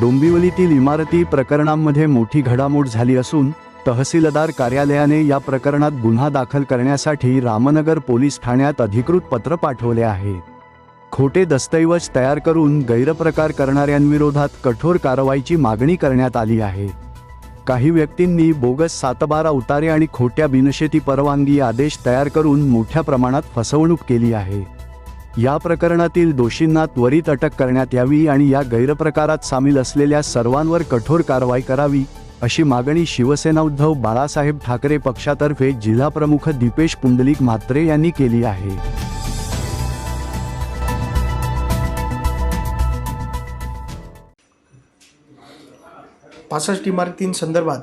डोंबिवलीतील इमारती प्रकरणांमध्ये मोठी घडामोड झाली असून तहसीलदार कार्यालयाने या प्रकरणात गुन्हा दाखल करण्यासाठी रामनगर पोलीस ठाण्यात अधिकृत पत्र पाठवले आहे. खोटे दस्तऐवज तयार करून गैरप्रकार करणाऱ्यांविरोधात कठोर कारवाईची मागणी करण्यात आली आहे. काही व्यक्तींनी बोगस सातबारा उतारे आणि खोट्या बिनशेती परवानगी आदेश तयार करून मोठ्या प्रमाणात फसवणूक केली आहे. या प्रकरणातील दोषींना त्वरित अटक करण्यात यावी आणि या गैरप्रकारात सामील असलेल्या सर्वांवर कठोर कारवाई करावी अशी मागणी शिवसेना उद्धव बाळासाहेब ठाकरे पक्षातर्फे जिल्हाप्रमुख दीपेश पुंडलिक म्हात्रे यांनी केली आहे. पासष्ट इमारतींसंदर्भात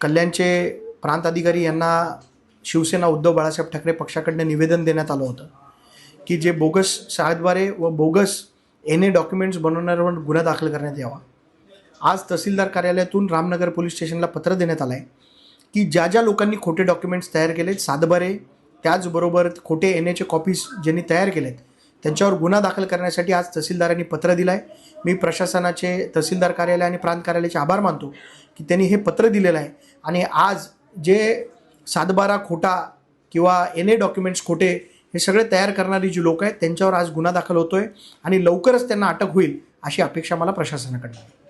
कल्याणचे प्रांत अधिकारी यांना शिवसेना उद्धव बाळासाहेब ठाकरे पक्षाकडनं निवेदन देण्यात आलं होतं. की जे बोगस शाळेद्वारे व बोगस एन ए डॉक्युमेंट्स बनवणाऱ्यावर गुन्हा दाखल करण्यात यावा. आज तहसीलदार कार्यालयातून रामनगर पोलीस स्टेशनला पत्र देण्यात आलं आहे की ज्या ज्या लोकांनी खोटे डॉक्युमेंट्स तयार केलेत सातबारे त्याचबरोबर खोटे एन एचे कॉपीज ज्यांनी तयार केलेत त्यांच्यावर गुन्हा दाखल करण्यासाठी आज तहसीलदारांनी पत्र दिलं आहे मी प्रशासनाचे तहसीलदार कार्यालय आणि प्रांत कार्यालयाचे आभार मानतो की त्यांनी हे पत्र दिलेलं आहे. आणि आज जे सातबारा खोटा किंवा एन ए डॉक्युमेंट्स खोटे हे सगळे तयार करणारी जी लोक आहेत त्यांच्यावर आज गुन्हा दाखल होतोय आणि लवकरच त्यांना अटक होईल अशी अपेक्षा मला प्रशासनाकडनं आहे.